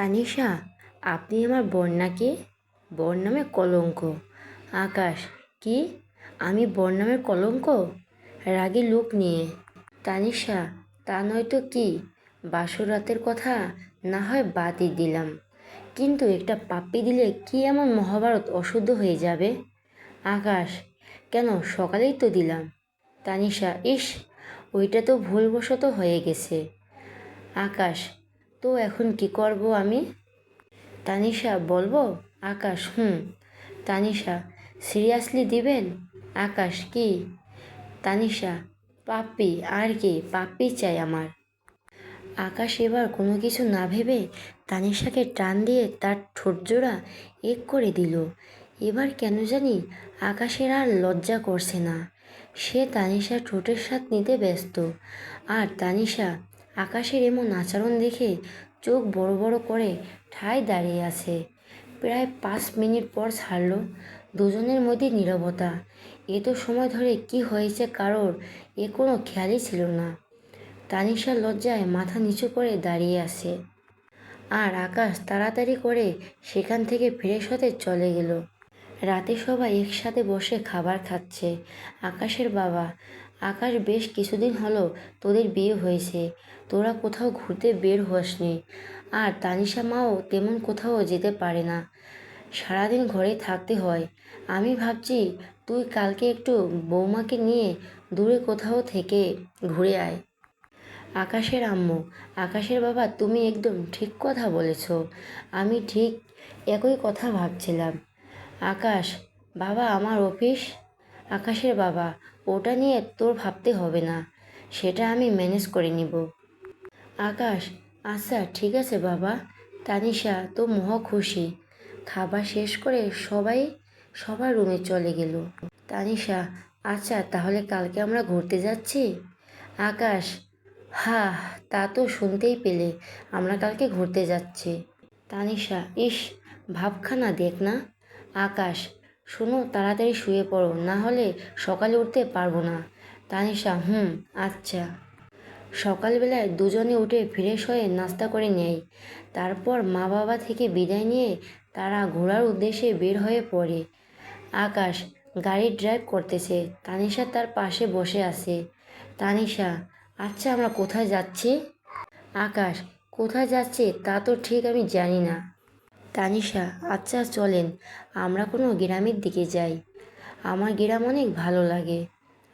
তানিশা, আপনি আমার বোন নাকি? বোন নামে কলঙ্ক। আকাশ, কি? আমি নামের কলঙ্ক? রাগী লোক নিয়ে। তানিশা, তা নয়তো কি? বাসর রাতের কথা না হয় বাদই দিলাম। কিন্তু একটা পাপ্পি দিলে কি এমন মহাভারত অশুদ্ধ হয়ে যাবে? আকাশ, কেন সকালেই তো দিলাম। তানিশা, ইস, ওইটা তো ভুলবশত হয়ে গেছে। আকাশ তো এখন কি করব আমি? তানিশা, বলব? আকাশ, হুম। তানিশা সিরিয়াসলি দিবেন? আকাশ, কি? তানিশা, পাপ্পি, আর কি? পাপ্পি চাই আমার। আকাশ এবার কোনো কিছু না ভেবে তানিশাকে টান দিয়ে তার ঠোঁটজোড়া এক করে দিল। এবার কেন জানি আকাশের আর লজ্জা করছে না। সে তানিশা ঠোঁটের স্বাদ নিতে ব্যস্ত। আর তানিশা আকাশের এমন আচরণ দেখে চোখ বড় বড় করে ঠায় দাঁড়িয়ে আছে। প্রায় পাঁচ মিনিট পর ছাড়লো। দুজনের মধ্যে নীরবতা। এত সময় ধরে কি হয়েছে কারোর এ কোনো খেয়ালই ছিল না। তানিশার লজ্জায় মাথা নিচু করে দাঁড়িয়ে আছে। আর আকাশ তাড়াতাড়ি করে সেখান থেকে ফ্রেশ হতে চলে গেল। রাতে সবাই একসাথে বসে খাবার খাচ্ছে। আকাশের বাবা আকাশ, বেশ কিছুদিন হলো তোদের বিয়ে হয়েছে। তোরা কোথাও ঘুরতে বের হসনি। আর তানিশা মাও তেমন কোথাও যেতে পারে না। সারাদিন ঘরে থাকতে হয়। আমি ভাবছি তুই কালকে একটু বৌমাকে নিয়ে দূরে কোথাও থেকে ঘুরে আয়। আকাশের আম্মু, আকাশের বাবা, তুমি একদম ঠিক কথা বলেছ। আমি ঠিক একই কথা ভাবছিলাম। আকাশ, বাবা, আমার অফিস? আকাশের বাবা, ওটা নিয়ে তোর ভাবতে হবে না। সেটা আমি ম্যানেজ করে নিব। আকাশ আচ্ছা ঠিক আছে বাবা। তানিশা, তো মহা খুশি। খাবার শেষ করে সবাই সবার রুমে চলে গেল। তানিশা আচ্ছা তাহলে কালকে আমরা ঘুরতে যাচ্ছি? আকাশ হা তা তো শুনতেই পেলে, আমরা কালকে ঘুরতে যাচ্ছি। তানিশা, ইস, ভাবখানা দেখ না। আকাশ শোনো, তাড়াতাড়ি শুয়ে পড়ো, না হলে সকালে উঠতে পারব না। তানিশা, হুম আচ্ছা। সকালবেলায় দুজনে উঠে ফ্রেশ হয়ে নাস্তা করে নেয়। তারপর মা বাবা থেকে বিদায় নিয়ে তারা ঘোরার উদ্দেশ্যে বের হয়ে পড়ে। আকাশ গাড়ি ড্রাইভ করতেছে, তানিশা তার পাশে বসে আছে। তানিশা আচ্ছা আমরা কোথায় যাচ্ছি? আকাশ, কোথায় যাচ্ছে তা তো ঠিক আমি জানি না। তানিশা আচ্ছা চলেন। আমরা কোনো গ্রামের দিকে যাই। আমার গ্রাম অনেক ভালো লাগে।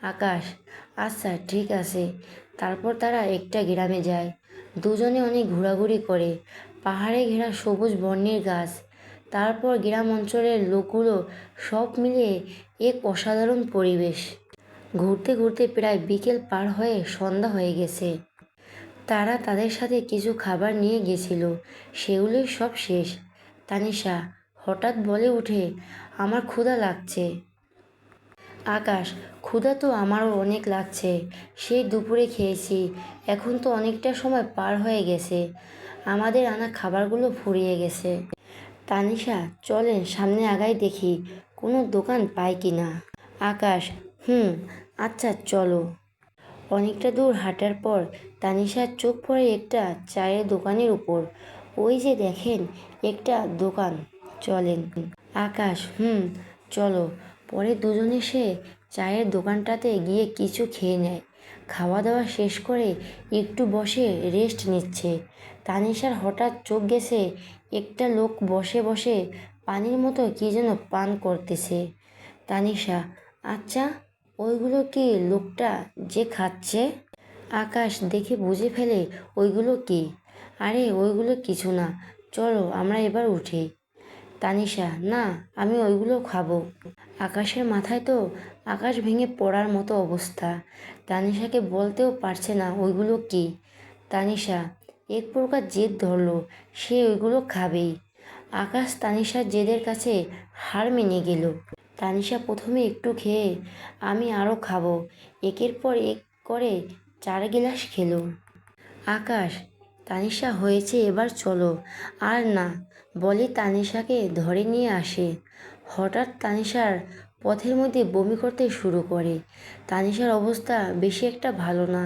আকাশ আচ্ছা ঠিক আছে। তারপর তারা একটা গ্রামে যায়। দুজনে অনেক ঘোরাঘুরি করে। পাহাড়ে ঘেরা সবুজ বর্ণের গাছ। তারপর গ্রাম অঞ্চলের লোকগুলো সব মিলিয়ে এক অসাধারণ পরিবেশ। ঘুরতে ঘুরতে প্রায় বিকেল পার হয়ে সন্ধ্যা হয়ে গেছে। তারা তাদের সাথে কিছু খাবার নিয়ে গেছিল। সেগুলোই সব শেষ। তানিশা হঠাৎ বলে উঠে আমার ক্ষুধা লাগছে। আকাশ, ক্ষুধা তো আমারও অনেক লাগছে। সেই দুপুরে খেয়েছি। এখন তো অনেকটা সময় পার হয়ে গেছে। আমাদের আনা খাবারগুলো ফুরিয়ে গেছে। তানিশা, চলেন সামনে আগাই দেখি, কোনো দোকান পাই কি না? আকাশ, হুম আচ্ছা চলো। অনেকটা দূর হাঁটার পর তানিশার চোখ পড়ে একটা চায়ের দোকানের উপর। ওই যে দেখেন, একটা দোকান। চলেন। আকাশ, হুম, চলো। পরে দুজনে সে চায়ের দোকানটাতে গিয়ে কিছু খেয়ে নেয়। খাওয়া দাওয়া শেষ করে একটু বসে রেস্ট নিচ্ছে। তানিশার হঠাৎ চোখ গেছে, একটা লোক বসে বসে পানির মতো কী যেন পান করতেছে। তানিশা আচ্ছা ওইগুলো কি লোকটা যে খাচ্ছে? আকাশ দেখে বুঝে ফেলে, ওইগুলো কি? আরে, ওইগুলো কিছু না। চলো, আমরা এবার উঠি। তানিশা, না, আমি ওইগুলো খাব। আকাশের মাথায় তো আকাশ ভেঙে পড়ার মতো অবস্থা। তানিশাকে বলতেও পারছে না ওইগুলো কি। তানিশা, এক প্রকার জেদ ধরলো, সে ওইগুলো খাবেই। আকাশ তানিশার জেদের কাছে হার মেনে গেল। তানিশা প্রথমে একটু খেয়ে, আমি আরও খাব। একের পর এক করে চার গিলাস খেলো। আকাশ তানিশা হয়েছে, এবার চলো। আর না, বলে তানিশাকে ধরে নিয়ে আসে। হঠাৎ তানিশার পথের মধ্যে বমি করতে শুরু করে। তানিশার অবস্থা বেশি একটা ভালো না।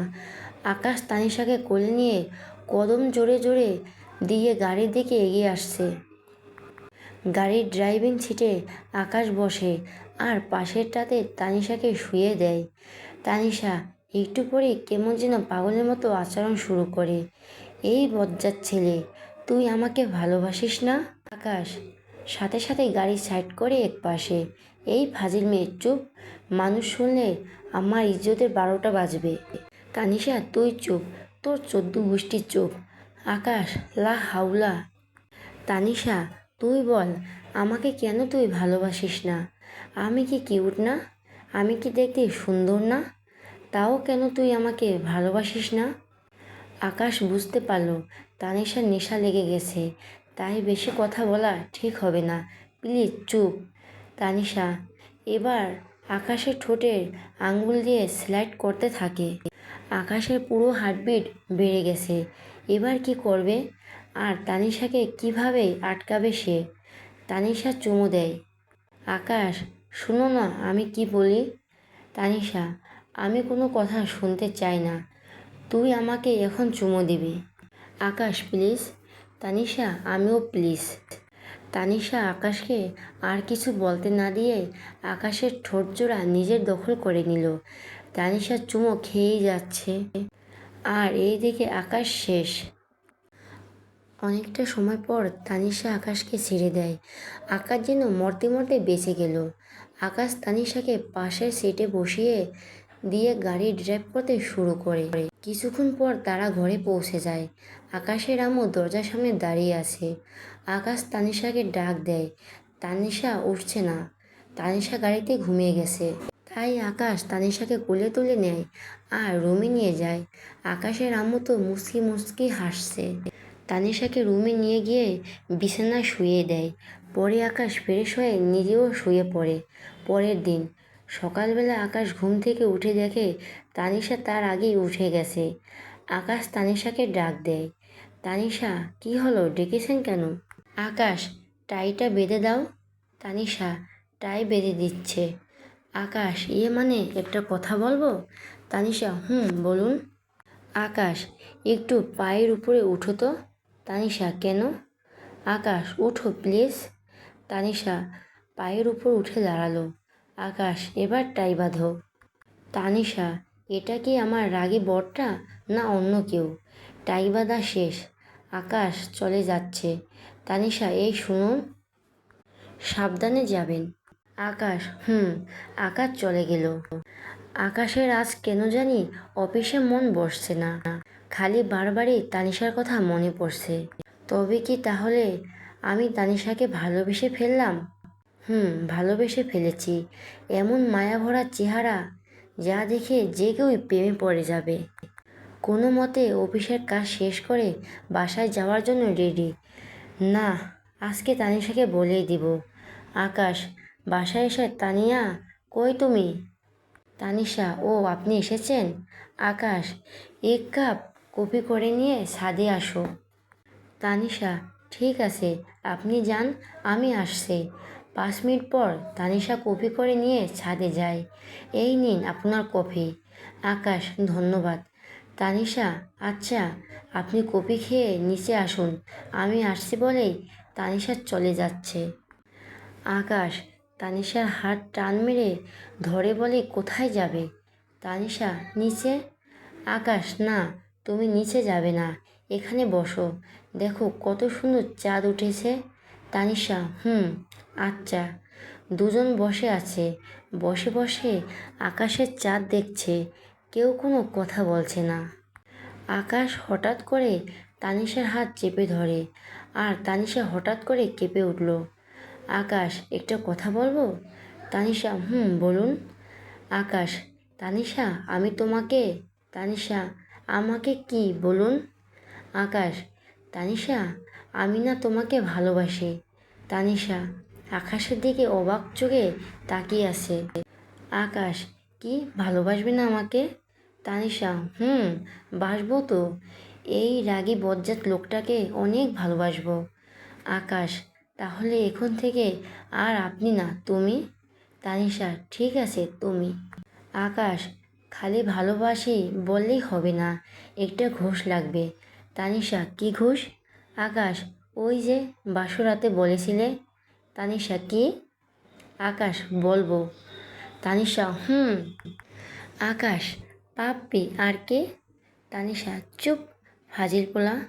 আকাশ তানিশাকে কোলে নিয়ে কদম জোরে জোরে দিয়ে গাড়ির দিকে এগিয়ে আসছে। গাড়ির ড্রাইভিং সিটে আকাশ বসে আর পাশেরটাতে তানিশাকে শুয়ে দেয়। তানিশা একটু পরে কেমন যেন পাগলের মতো আচরণ শুরু করে। এই বজ্জার ছেলে, তুই আমাকে ভালোবাসিস না? আকাশ, সাথে সাথে গাড়ি সাইড করে এক পাশে এই ফাজিল মেয়ে, চুপ। মানুষ শুনলে আমার ইজ্জতের বারোটা বাজবে। তানিশা, তুই চুপ। তোর চোদ্দ গোষ্ঠীর চুপ। আকাশ, লা হাউলা তানিশা, তুই বল, আমাকে কেন তুই ভালোবাসিস না? আমি কি কিউট না? আমি কি দেখতে সুন্দর না? তাও কেন তুই আমাকে ভালোবাসিস না? আকাশ বুঝতে পারল তানিশার নেশা লেগে গেছে। তাই বেশি কথা বলা ঠিক হবে না। প্লিজ, চুপ। তানিশা, এবার আকাশের ঠোঁটের আঙ্গুল দিয়ে স্লাইড করতে থাকে। আকাশের পুরো হার্টবিট বেড়ে গেছে। এবার কি করবে? আর তানিশাকে কীভাবে আটকাবে সে? তানিশা চুমু দেয়। আকাশ, শুনো না আমি কি বলি? তানিশা, আমি কোনো কথা শুনতে চাই না। তুই আমাকে এখন চুমো দিবি। আকাশ, প্লিজ? তানিশা, আমিও প্লিজ। তানিশা, আকাশকে আর কিছু বলতে না দিয়ে আকাশের ঠোঁট জোড়া নিজের দখল করে নিল। তানিশা চুমো খেয়েই যাচ্ছে। আর এই দিকে আকাশ শেষ। অনেকটা সময় পর তানিশা আকাশকে ছেড়ে দেয়। আকাশ যেন মরতে মরতে বেঁচে গেল। আকাশ তানিশাকে পাশের সিটে বসিয়ে দিয়ে গাড়ি ড্রাইভ করতে শুরু করে। কিছুক্ষণ পর তারা ঘরে পৌঁছে যায়। আকাশের আম্মু দরজার সামনে দাঁড়িয়ে আছে। আকাশ তানিশাকে ডাক দেয়, তানিশা, উঠছে না। তানিশা গাড়িতে ঘুমিয়ে গেছে। তাই আকাশ তানিশাকে কোলে তুলে নেয় আর রুমে নিয়ে যায়। আকাশের আম্মু তো মুসকি মুসকি হাসছে। তানিশাকে রুমে নিয়ে গিয়ে বিছানায় শুয়ে দেয়। পরে আকাশ ফ্রেশ হয়ে নিজেও শুয়ে পড়ে। পরের দিন সকালবেলা আকাশ ঘুম থেকে উঠে দেখে তানিশা তার আগেই উঠে গেছে। আকাশ তানিশাকে ডাক দেয়, তানিশা, কি হলো? ডেকেছেন কেন? আকাশ, টাইটা বেঁধে দাও। তানিশা, টাই বেঁধে দিচ্ছে। আকাশ ইয়ে মানে একটা কথা বলব? তানিশা, হুম, বলুন। আকাশ, একটু পায়ের উপরে উঠো তো। তানিশা, কেন? আকাশ, উঠো, প্লিজ। তানিশা, পায়ের উপর উঠে দাঁড়াল। আকাশ এবার টাই বাঁধো। তানিশা এটা কি আমার রাগে বরটা না অন্য কেউ? টাই বাঁধা শেষ, আকাশ চলে যাচ্ছে। তানিশা এই শুনুন। সাবধানে যাবেন। আকাশ, হুম, আকাশ চলে গেল। আকাশের আজ কেন জানি অফিসে মন বসছে না। খালি বারবারই তানিশার কথা মনে পড়ছে। তবে কি তাহলে আমি তানিশাকে ভালোবেসে ফেললাম? হুম, ভালোবেসে ফেলেছি। এমন মায়াভরা চেহারা যা দেখে যে কেউই প্রেমে পড়ে যাবে। কোনো মতে অফিসের কাজ শেষ করে বাসায় যাওয়ার জন্য রেডি না, আজকে তানিশাকে বলেই দিব। আকাশ, বাসায় এসে তানিয়া, কই তুমি? তানিশা, ও আপনি এসেছেন? আকাশ, এক কাপ কপি করে নিয়ে ছাদে আসো। তানিশা, ঠিক আছে, আপনি যান, আমি আসছি। পাঁচ মিনিট পর তানিশা কপি করে নিয়ে ছাদে যায়। এই নিন আপনার কফি। আকাশ, ধন্যবাদ। তানিশা আচ্ছা আপনি কপি খেয়ে নিচে আসুন। আমি আসছি বলেই তানিশা চলে যাচ্ছে। আকাশ, তানিশার হাত টান মেরে ধরে বলে, কোথায় যাবে? তানিশা, নিচে? আকাশ, না, তুমি নিচে যাবে না। এখানে বসো। দেখো কত সুন্দর চাঁদ উঠেছে। তানিশা, হুম আচ্ছা। দুজন বসে আছে। বসে বসে আকাশের চাঁদ দেখছে। কেউ কোনো কথা বলছে না। আকাশ হঠাৎ করে তানিশার হাত চেপে ধরে আর তানিশা হঠাৎ করে কেঁপে উঠল। আকাশ, একটা কথা বলব? তানিশা, হুম, বলুন। আকাশ, তানিশা, আমি তোমাকে, তানিশা, আমাকে কি বলুন? আকাশ, তানিশা আমি না তোমাকে ভালোবাসি। তানিশা, আকাশের দিকে অবাক চোখে তাকিয়ে আছে। আকাশ, কি, ভালোবাসবে না আমাকে? তানিশা, হুম, বাসবো তো। এই রাগী বজ্জাত লোকটাকে অনেক ভালোবাসবো। আকাশ, তাহলে এখন থেকে আর আপনি না, তুমি? তানিশা, ঠিক আছে, তুমি। আকাশ, খালি ভালোবাসি বললেই হবে না, একটা ঘোষ লাগবে। তানিশা, কি ঘুষ? আকাশ, ওই যে বাসরাতে বলেছিলে, তানিশা কি? আকাশ, বলব। তানিশা, হুম। আকাশ, পাপ্পি, আর কে? তানিশা, চুপ ফাজিল পোলা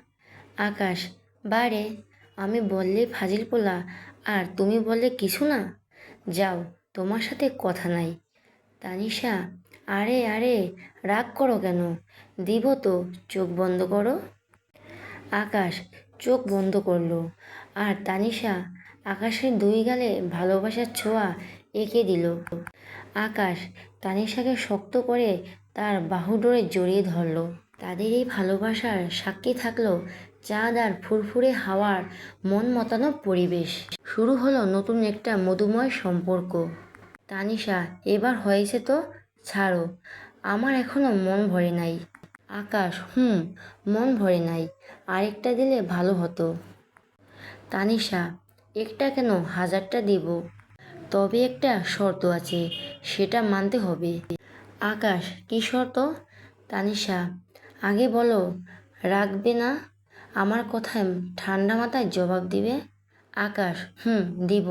আকাশ, বারে, আমি বললে ফাজিল পোলা আর তুমি বললে কিছু না? যাও, তোমার সাথে কথা নাই। তানিশা, আরে আরে, রাগ করো কেন? দিব তো, চোখ বন্ধ করো। আকাশ চোখ বন্ধ করল। আর তানিশা আকাশের দুই গালে ভালোবাসার ছোঁয়া এঁকে দিল। আকাশ তানিশাকে শক্ত করে তার বাহুডোরে জড়িয়ে ধরলো। তাদের এই ভালোবাসার সাক্ষী থাকল চাঁদ আর ফুরফুরে হাওয়ার মন মতানো পরিবেশ। শুরু হলো নতুন একটা মধুময় সম্পর্ক। তানিশা, এবার হয়েছে তো? ছাড়ো। আমার এখনও মন ভরে নাই। আকাশ, হুম, মন ভরে নাই। আরেকটা দিলে ভালো হতো। তানিশা, একটা কেন হাজারটা দিব? তবে একটা শর্ত আছে, সেটা মানতে হবে। আকাশ, কী শর্ত? তানিশা, আগে বলো, রাখবে না? আমার কথায় ঠান্ডা মাথায় জবাব দিবে? আকাশ, হুম, দিব।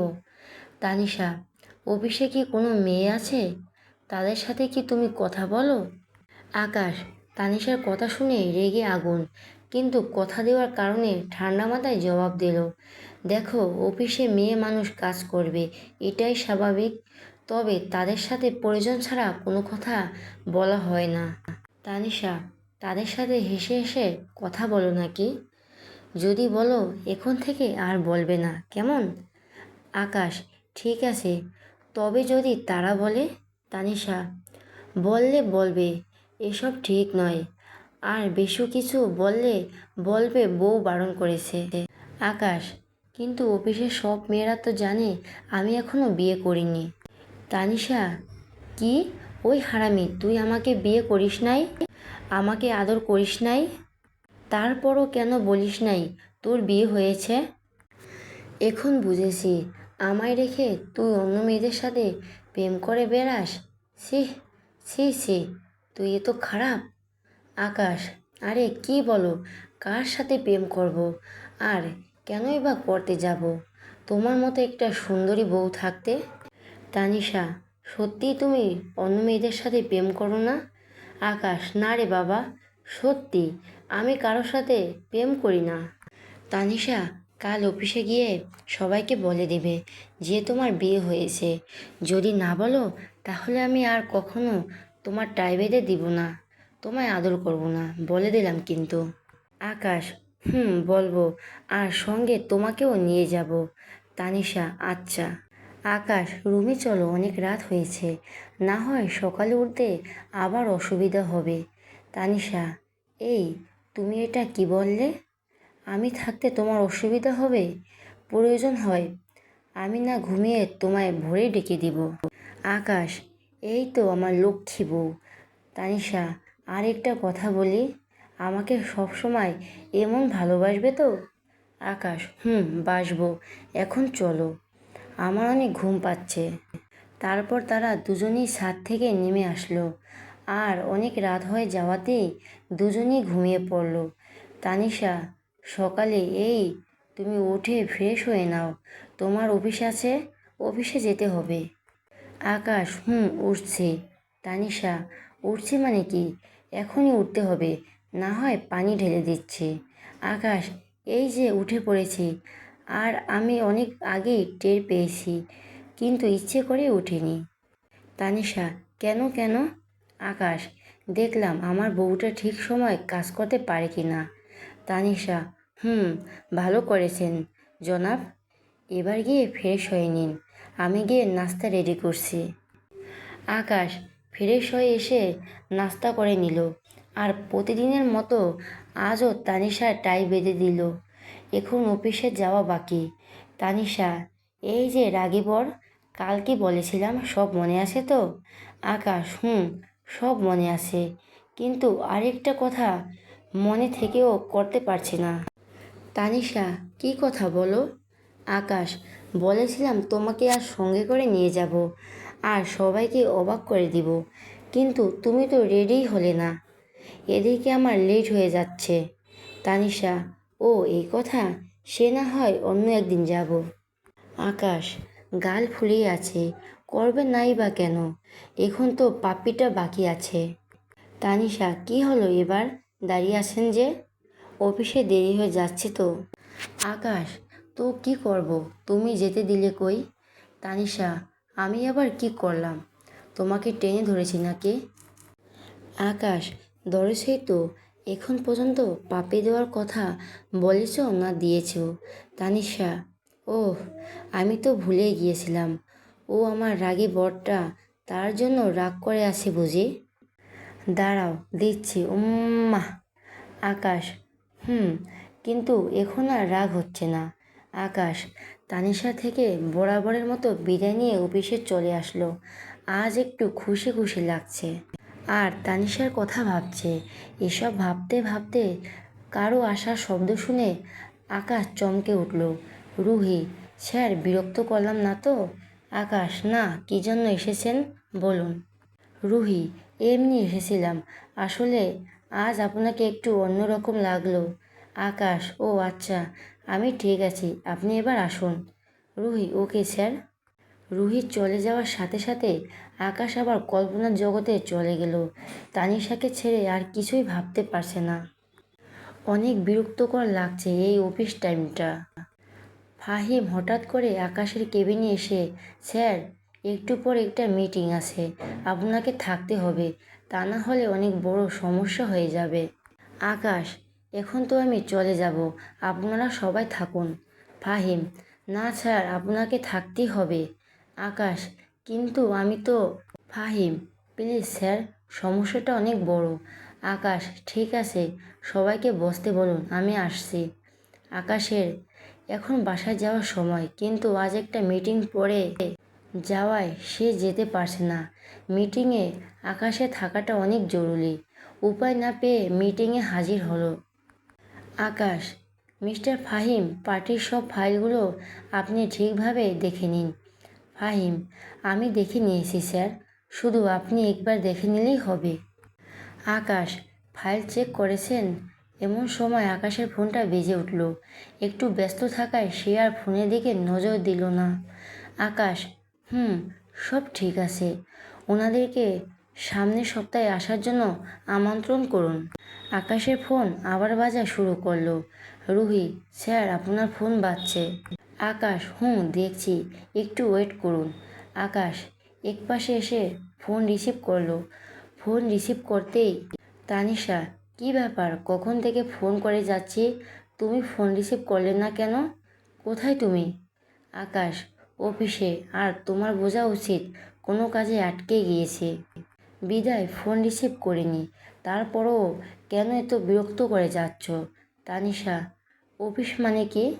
তানিশা, অফিসে কি কোনো মেয়ে আছে? তাদের সাথে কি তুমি কথা বলো? আকাশ তানিশার কথা শুনে রেগে আগুন, কিন্তু কথা দেওয়ার কারণে ঠান্ডা মাথায় জবাব দিল, দেখো, অফিসে মেয়ে মানুষ কাজ করবে, এটাই স্বাভাবিক। তবে তাদের সাথে প্রয়োজন ছাড়া কোনো কথা বলা হয় না। তানিশা, তাদের সাথে হেসে হেসে কথা বলো নাকি? যদি বলো, এখন থেকে আর বলবে না, কেমন? আকাশ, ঠিক আছে, তবে যদি তারা বলে? তানিশা, বললে বলবে এসব ঠিক নয়। আর বেশি কিছু বললে বলবে বউ বারণ করেছে। আকাশ, কিন্তু অফিসের সব মেয়েরা তো জানে আমি এখনও বিয়ে করিনি। তানিশা, কি? ওই হারামি, তুই আমাকে বিয়ে করিস নাই? আমাকে আদর করিস নাই? তারপরও কেন বলিস নাই? তোর বিয়ে হয়েছে? এখন বুঝেছি। আমায় রেখে তুই অন্য মেয়েদের সাথে প্রেম করে বেড়াস? ছি ছি ছি। তুই এ তো খারাপ। আকাশ, আরে কি বলো, কার সাথে প্রেম করব? আর কেনই বা করতে যাব? তোমার মতো একটা সুন্দরী বউ থাকতে? তানিশা, সত্যিই তুমি অন্য মেয়েদের সাথে প্রেম করো না? আকাশ, না রে বাবা সত্যি আমি কারোর সাথে প্রেম করি না। তানিশা, কাল অফিসে গিয়ে সবাইকে বলে দেবে যে তোমার বিয়ে হয়েছে। যদি না বলো, তাহলে আমি আর কখনো তোমার টাই দিব না, তোমায় আদর করব না, বলে দিলাম কিন্তু। আকাশ, হুম, বলব, আর সঙ্গে তোমাকেও নিয়ে যাব। তানিশা আচ্ছা। আকাশ, রুমে চলো, অনেক রাত হয়েছে। না হয় সকালে উঠতে আবার অসুবিধা হবে। তানিশা, এই, তুমি এটা কি বললে? আমি থাকতে তোমার অসুবিধা হবে? প্রয়োজন হয়। আমি না ঘুমিয়ে তোমায় ভোরে ডেকে দিব। আকাশ এই তো আমার লক্ষ্মী বউ। তানিশা, আরেকটা কথা বলি। আমাকে সবসময় এমন ভালোবাসবে তো? আকাশ, হুম, বাসবো। এখন চলো। আমার অনেক ঘুম পাচ্ছে। তারপর তারা দুজনেই ছাদ থেকে নেমে আসলো। আর অনেক রাত হয়ে যাওয়াতেই দুজনেই ঘুমিয়ে পড়ল। তানিশা, সকালে এই, তুমি উঠে ফ্রেশ হয়ে নাও। তোমার অফিস আছে? অফিসে যেতে হবে। আকাশ, হুম উঠছে তানিশা উঠছে মানে কি? এখনই উঠতে হবে, না হয় পানি ঢেলে দিচ্ছে। আকাশ, এই যে উঠে পড়েছি, আর আমি অনেক আগেই টের পেয়েছি, কিন্তু ইচ্ছে করে উঠিনি। তানিশা, কেন কেন? আকাশ, দেখলাম আমার বউটা ঠিক সময় কাজ করতে পারে কি না। তানিশা, হুম, ভালো করেছেন। জনাব, এবার গিয়ে ফ্রেশ হয়ে নিন। আমি গিয়ে নাস্তা রেডি করছি। আকাশ ফ্রেশ হয়ে এসে নাস্তা করে নিল। আর প্রতিদিনের মতো আজও তানিশা টাই বেঁধে দিল। এখন অফিসে যাওয়া বাকি। তানিশা, এই যে রাগিবর কাল কি বলেছিলাম, সব মনে আছে তো? আকাশ, হুম, সব মনে আছে। কিন্তু আরেকটা কথা মনে থেকেও করতে পারছি না। তানিশা, কি কথা বলো? আকাশ, বলেছিলাম তোমাকে আর সঙ্গে করে নিয়ে যাব আর সবাইকে অবাক করে দিব। কিন্তু তুমি তো রেডিই হলে না। এদিকে আমার লেট হয়ে যাচ্ছে। তানিশা, ও, এই কথা? সে না হয় অন্য একদিন যাব। আকাশ, গাল ফুলিয়ে আছে। করবে নাই বা কেন? এখন তো পাপ্পিটা বাকি আছে। তানিশা, কি হলো এবার? দাঁড়িয়ে আছেন যে? অফিসে দেরি হয়ে যাচ্ছে তো। আকাশ তো কি করব? তুমি যেতে দিলে কই? তানিশা, আমি আবার কি করলাম? তোমাকে টেনে ধরেছি নাকি? আকাশ ধরেছই তো এখন পর্যন্ত পাপে দেওয়ার কথা বলেছ না দিয়েছ? তানিশা, ওহ, আমি তো ভুলে গিয়েছিলাম। ও আমার রাগে বরটা, তার জন্য রাগ করে আছে বুঝি? দাঁড়াও দিচ্ছি উম্মা আকাশ, হুম, কিন্তু এখন আর রাগ হচ্ছে না। আকাশ। তানিশা থেকে বরাবরের মতো বিদায় নিয়ে অফিসে চলে আসলো। আজ একটু খুশি খুশি লাগছে। আর তানিশার কথা ভাবছে। এসব ভাবতে ভাবতে কারও আসার শব্দ শুনে আকাশ চমকে উঠল। রুহি, স্যার বিরক্ত করলাম না তো? আকাশ, না, কী জন্য এসেছেন? বলুন। রুহি, এমনি এসেছিলাম। আসলে আজ আপনাকে একটু অন্যরকম লাগল। আকাশ, ও আচ্ছা আমি ঠিক আছি, আপনি এবার আসুন। Ruhi, okay sir. রুহি চলে যাওয়ার সাথে সাথে আকাশ আবার কল্পনার জগতে চলে গেল। তানিশাকে ছেড়ে আর কিছুই ভাবতে পারছে না। অনেক বিরক্তকর লাগছে এই অফিস টাইমটা। ফাহিম হঠাৎ করে আকাশের কেবিনে এসে, স্যার, একটু পর একটা মিটিং আছে, আপনাকে থাকতে হবে। তা না হলে অনেক বড় সমস্যা হয়ে যাবে। আকাশ এখন তো আমি চলে যাব, আপনারা সবাই থাকুন। ফাহিম, না স্যার, আপনাকে থাকতেই হবে। আকাশ, কিন্তু আমি তো, ফাহিম, প্লিজ স্যার, সমস্যাটা অনেক বড়। আকাশ, ঠিক আছে, সবাইকে বসতে বলুন, আমি আসছি। আকাশের, এখন বাসায় যাওয়ার সময়, কিন্তু আজ একটা মিটিং পড়ে যাওয়ায় সে যেতে পারছে না। মিটিংয়ে আকাশে থাকাটা অনেক জরুরি। উপায় না পেয়ে মিটিংয়ে হাজির হলো। আকাশ, মিস্টার ফাহিম, পার্টির সব ফাইলগুলো আপনি ঠিকভাবে দেখে নিন। ফাহিম, আমি দেখে নিয়েছি, স্যার। শুধু আপনি একবার দেখে নিলেই হবে। আকাশ, ফাইল চেক করেছেন? এমন সময় আকাশের ফোনটা বেজে উঠল। একটু ব্যস্ত থাকায় সে আর ফোনের দিকে নজর দিল না। আকাশ, হুম, সব ঠিক আছে। ওনাদেরকে সামনের সপ্তাহে আসার জন্য আমন্ত্রণ করুন। আকাশের ফোন আবার বাজা শুরু করল। রুহি, স্যার, আপনার ফোন বাজছে। আকাশ হুম দেখছি। একটু ওয়েট করুন। আকাশ, একপাশে এসে ফোন রিসিভ করল। ফোন রিসিভ করতেই তানিশা, কি ব্যাপার? কখন থেকে ফোন করে যাচ্ছি? তুমি ফোন রিসিভ করলে না কেন? কোথায় তুমি? আকাশ, অফিসে। আর তোমার বোঝা উচিত, কোনো কাজে আটকে গিয়েছে। বিদায়, ফোন রিসিভ করিনি। তারপরও কেন এত বিরক্ত করে যাচ্ছ, তানিশা? অফিস মানে কি?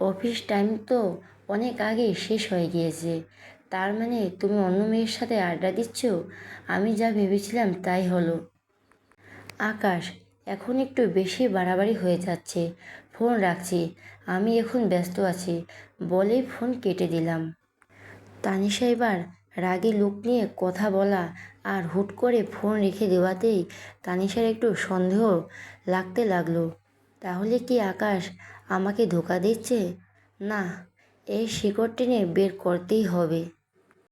অফিস টাইম তো অনেক আগে শেষ হয়ে গিয়েছে। তার মানে তুমি অন্য মেয়ের সাথে আড্ডা দিচ্ছ? আমি যা ভেবেছিলাম তাই হলো। আকাশ, এখন একটু বেশি বাড়াবাড়ি হয়ে যাচ্ছে। ফোন রাখছি, আমি এখন ব্যস্ত আছি। বলেই ফোন কেটে দিলাম। তানিশা এবার রাগে লোক নিয়ে কথা বলা আর হুট করে ফোন রেখে দেওয়াতেই তানিশার একটু সন্দেহ লাগতে লাগল। তাহলে কি আকাশ আমাকে ধোকা দিচ্ছে? না, এই শিকড় টেনে বের করতেই হবে।